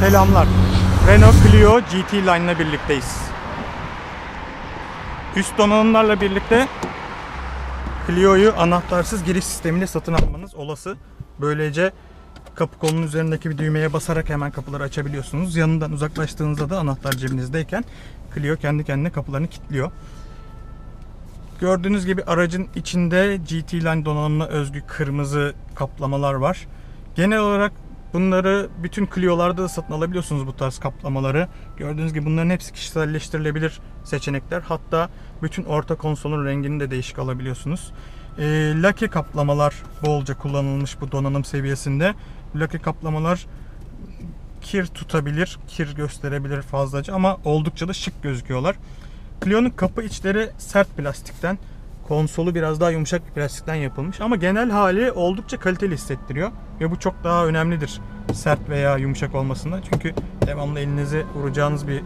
Selamlar. Renault Clio GT Line birlikteyiz. Üst donanımlarla birlikte Clio'yu anahtarsız giriş sistemiyle satın almanız olası. Böylece kapı kolunun üzerindeki bir düğmeye basarak hemen kapıları açabiliyorsunuz. Yanından uzaklaştığınızda da anahtar cebinizdeyken Clio kendi kendine kapılarını kilitliyor. Gördüğünüz gibi aracın içinde GT Line donanımına özgü kırmızı kaplamalar var. Genel olarak bunları bütün Clio'larda da satın alabiliyorsunuz bu tarz kaplamaları. Gördüğünüz gibi bunların hepsi kişiselleştirilebilir seçenekler. Hatta bütün orta konsolun rengini de değişik alabiliyorsunuz. E, Lucky kaplamalar bolca kullanılmış bu donanım seviyesinde. Lucky kaplamalar kir tutabilir, kir gösterebilir fazlaca ama oldukça da şık gözüküyorlar. Clio'nun kapı içleri sert plastikten, konsolu biraz daha yumuşak bir plastikten yapılmış ama genel hali oldukça kaliteli hissettiriyor ve bu çok daha önemlidir sert veya yumuşak olmasında çünkü devamlı elinizi vuracağınız bir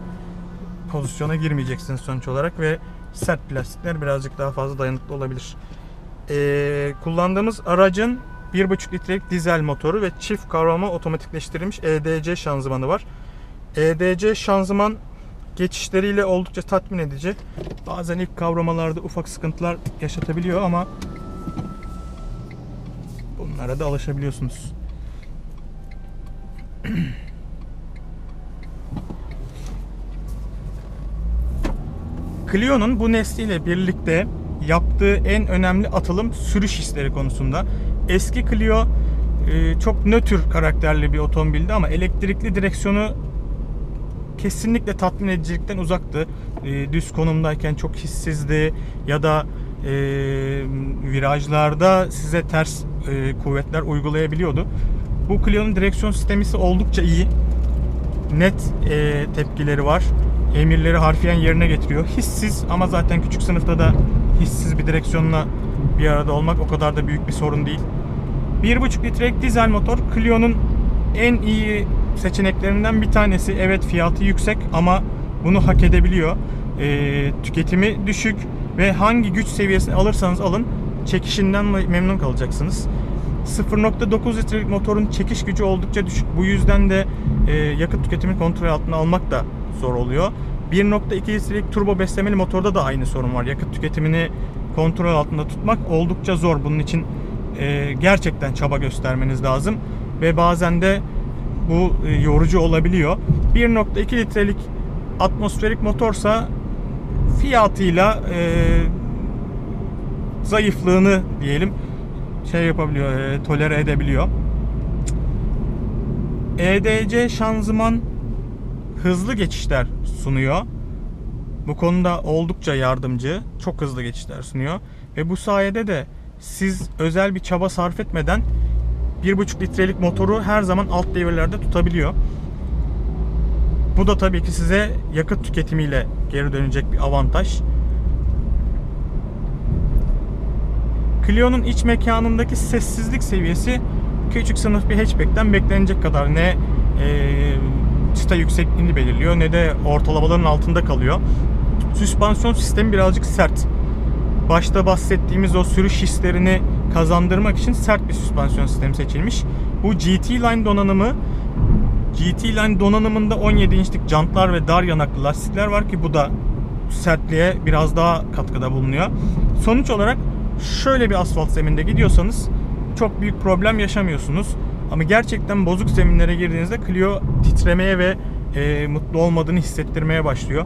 pozisyona girmeyeceksiniz sonuç olarak ve sert plastikler birazcık daha fazla dayanıklı olabilir. Ee, kullandığımız aracın 1.5 litrelik dizel motoru ve çift kavrama otomatikleştirilmiş EDC şanzımanı var. EDC şanzıman geçişleriyle oldukça tatmin edici. Bazen ilk kavramalarda ufak sıkıntılar yaşatabiliyor ama bunlara da alışabiliyorsunuz. Clio'nun bu nesliyle birlikte yaptığı en önemli atılım sürüş hisleri konusunda. Eski Clio e, çok nötr karakterli bir otomobildi ama elektrikli direksiyonu kesinlikle tatmin edicilikten uzaktı. E, düz konumdayken çok hissizdi ya da e, virajlarda size ters e, kuvvetler uygulayabiliyordu. Bu Clio'nun direksiyon sistemi ise oldukça iyi. Net e, tepkileri var. Emirleri harfiyen yerine getiriyor. Hissiz ama zaten küçük sınıfta da hissiz bir direksiyonla bir arada olmak o kadar da büyük bir sorun değil. 1.5 litrelik dizel motor Clio'nun en iyi seçeneklerinden bir tanesi. Evet fiyatı yüksek ama bunu hak edebiliyor. E, tüketimi düşük ve hangi güç seviyesini alırsanız alın çekişinden memnun kalacaksınız. 0.9 litrelik motorun çekiş gücü oldukça düşük. Bu yüzden de e, yakıt tüketimini kontrol altına almak da zor oluyor. 1.2 litrelik turbo beslemeli motorda da aynı sorun var. Yakıt tüketimini kontrol altında tutmak oldukça zor. Bunun için e, gerçekten çaba göstermeniz lazım ve bazen de bu e, yorucu olabiliyor. 1.2 litrelik atmosferik motorsa fiyatıyla e, zayıflığını diyelim şey yapabiliyor, e, tolere edebiliyor. EDC şanzıman hızlı geçişler sunuyor. Bu konuda oldukça yardımcı, çok hızlı geçişler sunuyor ve bu sayede de siz özel bir çaba sarf etmeden 1.5 litrelik motoru her zaman alt devirlerde tutabiliyor. Bu da tabii ki size yakıt tüketimiyle geri dönecek bir avantaj. Clio'nun iç mekanındaki sessizlik seviyesi küçük sınıf bir hatchback'ten beklenecek kadar ne e, çıta yüksekliğini belirliyor ne de ortalamaların altında kalıyor. Süspansiyon sistemi birazcık sert. Başta bahsettiğimiz o sürüş hislerini kazandırmak için sert bir süspansiyon sistemi seçilmiş. Bu GT Line donanımı GT Line donanımında 17 inçlik jantlar ve dar yanaklı lastikler var ki bu da sertliğe biraz daha katkıda bulunuyor. Sonuç olarak şöyle bir asfalt zeminde gidiyorsanız çok büyük problem yaşamıyorsunuz. Ama gerçekten bozuk zeminlere girdiğinizde Clio titremeye ve e, mutlu olmadığını hissettirmeye başlıyor.